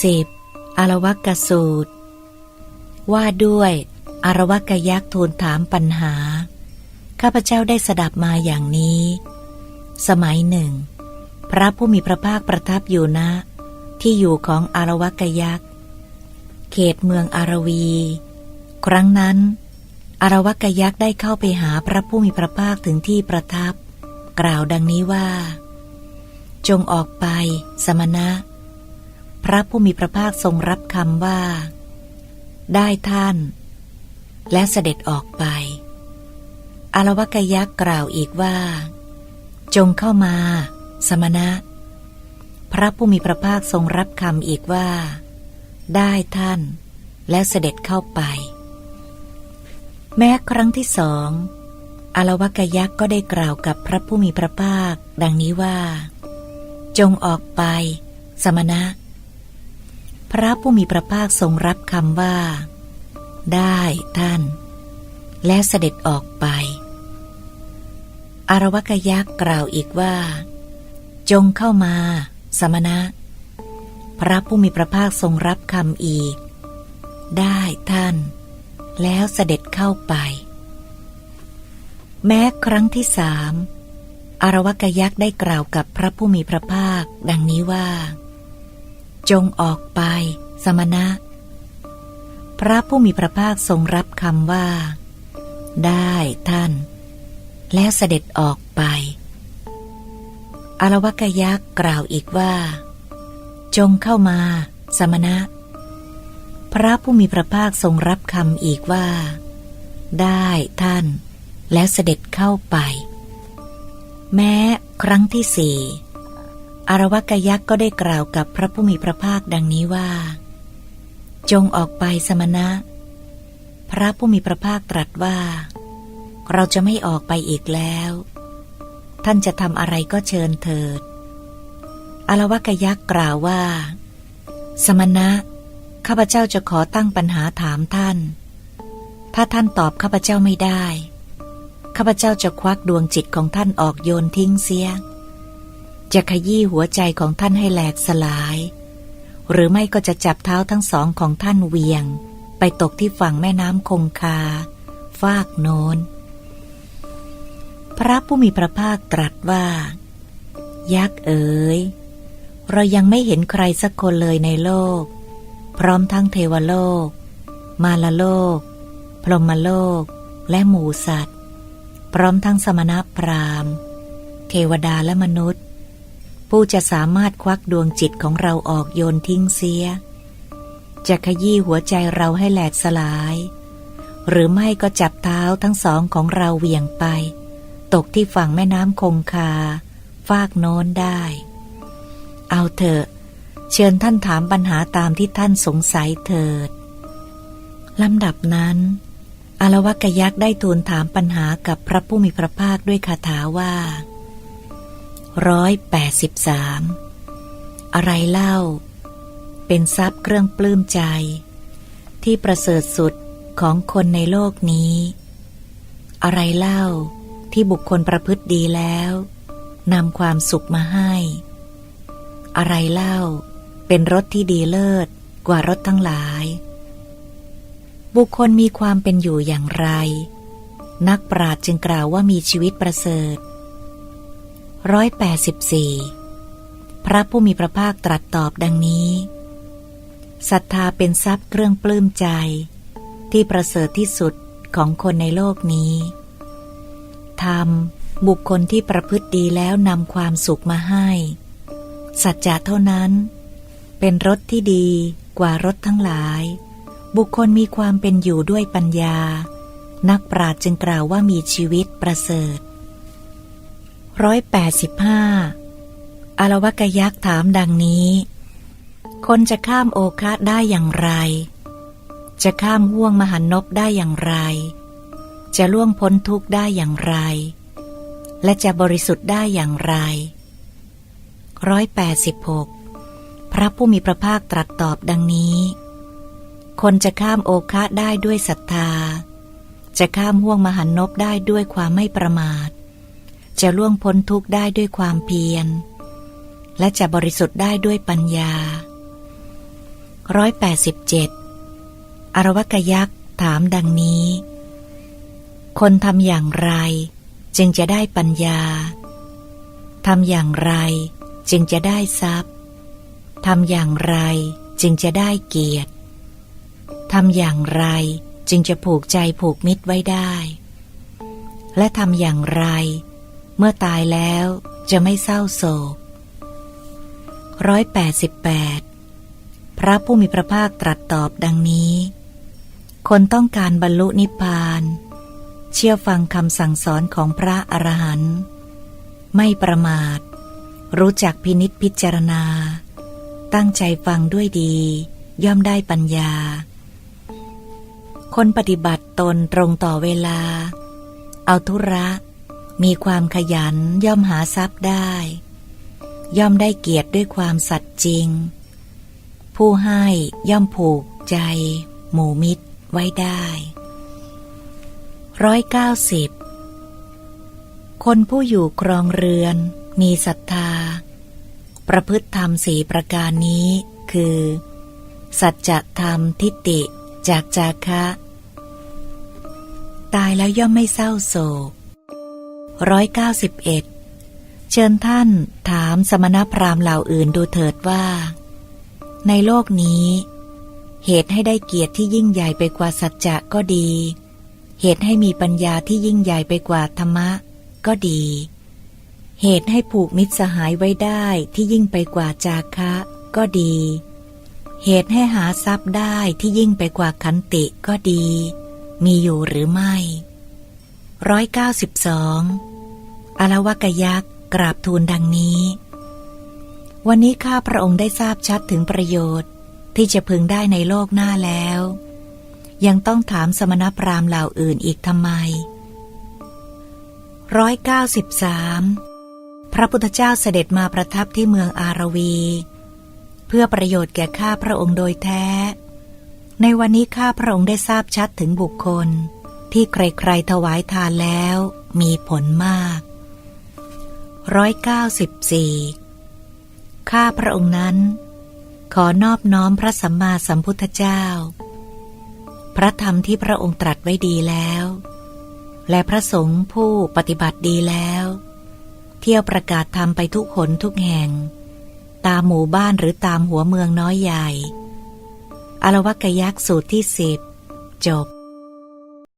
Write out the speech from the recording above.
10. อารวักสูตร ว่าด้วยอารวักยักษ์ทูลถามปัญหา ข้าพเจ้าได้สดับมาอย่างนี้ สมัยหนึ่ง พระผู้มีพระภาคประทับอยู่ณที่อยู่ของอารวักยักษ์ เขตเมืองอารวี ครั้งนั้น อารวักยักษ์ได้เข้าไปหาพระผู้มีพระภาคถึงที่ประทับ กล่าวดังนี้ว่า จงออกไป สมณะ พระผู้มีพระภาคทรงรับคำว่า ได้ท่าน และเสด็จออกไป อารวกยักษ์กล่าวอีกว่า จงเข้ามา สมณะ พระผู้มีพระภาคทรงรับคำอีกว่า ได้ท่าน และเสด็จเข้าไป แม้ครั้งที่สองอารวกยักษ์ก็ได้กล่าวกับพระผู้มีพระภาค ดังนี้ว่า จงออกไป สมณะ พระผู้มีพระภาคทรงรับคำว่า ได้ท่าน และเสด็จออกไป อารวกยักษ์กล่าวอีกว่า จงเข้ามา สมณะ พระผู้มีพระภาคทรงรับคำอีก ได้ท่าน แล้วเสด็จเข้าไป แม้ครั้งที่สามอารวกยักษ์ได้กล่าวกับพระผู้มีพระภาค ดังนี้ว่า จงออกไป สมณะ พระผู้มีพระภาคทรงรับคำว่า ได้ท่าน แล้วเสด็จออกไป อารวกยักษ์กล่าวอีกว่า จงเข้ามา สมณะ พระผู้มีพระภาคทรงรับคำอีกว่า ได้ท่าน แล้วเสด็จเข้าไป แม้ครั้งที่สี่ อารวกยักษ์ก็ได้กล่าวกับพระผู้มีพระภาคดังนี้ว่า จงออกไปสมณะ พระผู้มีพระภาคตรัสว่า เราจะไม่ออกไปอีกแล้ว ท่านจะทำอะไรก็เชิญเถิด อารวกยักษ์กล่าวว่า สมณะ ข้าพเจ้าจะขอตั้งปัญหาถามท่าน ถ้าท่านตอบข้าพเจ้าไม่ได้ ข้าพเจ้าจะควักดวงจิตของท่านออกโยนทิ้งเสีย จะขยี้หัวใจของท่านให้แหลกสลาย หรือไม่ก็จะจับเท้าทั้งสองของท่านเวียง ไปตกที่ฝั่งแม่น้ำคงคา ฟากโนนพระผู้มีพระภาคตรัสว่า ยักษ์เอ๋ย เรายังไม่เห็นใครสักคนเลยในโลก พร้อมทั้งเทวโลก มาลโลก พรหมโลก และหมูสัตว์ พร้อมทั้งสมณพราหมณ์ เทวดาและมนุษย์ ผู้จะสามารถควักดวงจิตของเราออกโยนทิ้งเสีย จะขยี้หัวใจเราให้แหลกสลาย หรือไม่ก็จับเท้าทั้งสองของเราเหวี่ยงไป ตกที่ฝั่งแม่น้ำคงคา ฟากโน้นได้ เอาเถอะ เชิญท่านถามปัญหาตามที่ท่านสงสัยเถิดลำดับนั้นอารวกยักษ์ได้ทูลถามปัญหากับพระผู้มีพระภาคด้วยคาถาว่า ร้อยแปดสิบสามอะไรเล่า เป็นทรัพย์เครื่องปลื้มใจ ที่ประเสริฐสุดของคนในโลกนี้ อะไรเล่าที่บุคคลประพฤติดีแล้วนำความสุขมาให้ อะไรเล่า เป็นรถที่ดีเลิศกว่ารถทั้งหลาย บุคคลมีความเป็นอยู่อย่างไร นักปราชญ์จึงกล่าวว่ามีชีวิตประเสริฐ ร้อยแปดสิบสี่พระผู้มีพระภาคตรัสตอบดังนี้ศรัทธาเป็นทรัพย์เครื่องปลื้มใจ ที่ประเสริฐที่สุดของคนในโลกนี้ธรรมบุคคลที่ประพฤติดีแล้วนำความสุขมาให้ สัจจะเท่านั้น เป็นรถที่ดีกว่ารถทั้งหลาย บุคคลมีความเป็นอยู่ด้วยปัญญา นักปราชญ์จึงกล่าวว่ามีชีวิตประเสริฐ ร้อยแปดสิบห้าอารวกยักษ์ถามดังนี้ คนจะข้ามโอคาได้อย่างไร จะข้ามห่วงมหันนบได้อย่างไร จะล่วงพ้นทุกข์ได้อย่างไร และจะบริสุทธิ์ได้อย่างไรร้อยแปดสิบหกพระผู้มีพระภาคตรัสตอบดังนี้ คนจะข้ามโอคาได้ด้วยศรัทธา จะข้ามห่วงมหันนบได้ด้วยความไม่ประมาท จะล่วงพ้นทุกข์ได้ด้วยความเพียร และจะบริสุทธิ์ได้ด้วยปัญญาร้อยแปดสิบเจ็ดอรวกยักษ์ถามดังนี้ คนทำอย่างไร จึงจะได้ปัญญาทำอย่างไรจึงจะได้ทรัพย์ทำอย่างไรจึงจะได้เกียรติทำอย่างไรจึงจะผูกใจผูกมิตรไว้ได้ และทำอย่างไร เมื่อตายแล้วจะไม่เศร้าโศกร้อยแปดสิบแปดพระผู้มีพระภาคตรัสตอบดังนี้ คนต้องการบรรลุนิพพาน เชื่อฟังคำสั่งสอนของพระอรหันต์ไม่ประมาท รู้จักพินิษพิจารณา ตั้งใจฟังด้วยดี ย่อมได้ปัญญา คนปฏิบัติตนตรงต่อเวลา เอาธุระ มีความขยันย่อมหาทรัพย์ได้ ย่อมได้เกียรติด้วยความสัตย์จริง ผู้ให้ย่อมผูกใจ หมู่มิตรไว้ได้ร้อยเก้าสิบคนผู้อยู่ครองเรือน มีศรัทธา ประพฤติธรรมสี่ประการนี้คือ สัจธรรมทิฏฐิจากจาคะ ตายแล้วย่อมไม่เศร้าโศก ร้อยเก้าสิบเอ็ดเชิญท่านถามสมณพราหมณ์เหล่าอื่นดูเถิดว่า ในโลกนี้ เหตุให้ได้เกียรติที่ยิ่งใหญ่ไปกว่าสัจจะก็ดี เหตุให้มีปัญญาที่ยิ่งใหญ่ไปกว่าธรรมะ ก็ดี เหตุให้ผูกมิตรสหายไว้ได้ที่ยิ่งไปกว่าจาคะ ก็ดี เหตุให้หาทรัพย์ได้ที่ยิ่งไปกว่าขันติก็ดี มีอยู่หรือไม่ ร้อยเก้าสิบสองอลวกยักษ์กราบทูลดังนี้ วันนี้ข้าพระองค์ได้ทราบชัดถึงประโยชน์ที่จะพึงได้ในโลกหน้าแล้ว ยังต้องถามสมณพราหมณ์เหล่าอื่นอีกทำไมร้อยเก้าสิบสามพระพุทธเจ้าเสด็จมาประทับที่เมืองอารวี เพื่อประโยชน์แก่ข้าพระองค์โดยแท้ ในวันนี้ข้าพระองค์ได้ทราบชัดถึงบุคคล ที่ใครๆถวายทานแล้วมีผลมากร้อยเก้าสิบสี่ข้าพระองค์นั้น ขอนอบน้อมพระสัมมาสัมพุทธเจ้า พระธรรมที่พระองค์ตรัสไว้ดีแล้ว และพระสงฆ์ผู้ปฏิบัติดีแล้ว เที่ยวประกาศธรรมไปทุกหนทุกแห่ง ตามหมู่บ้านหรือตามหัวเมืองน้อยใหญ่อรวกยักษ์สูตรที่สิบจบ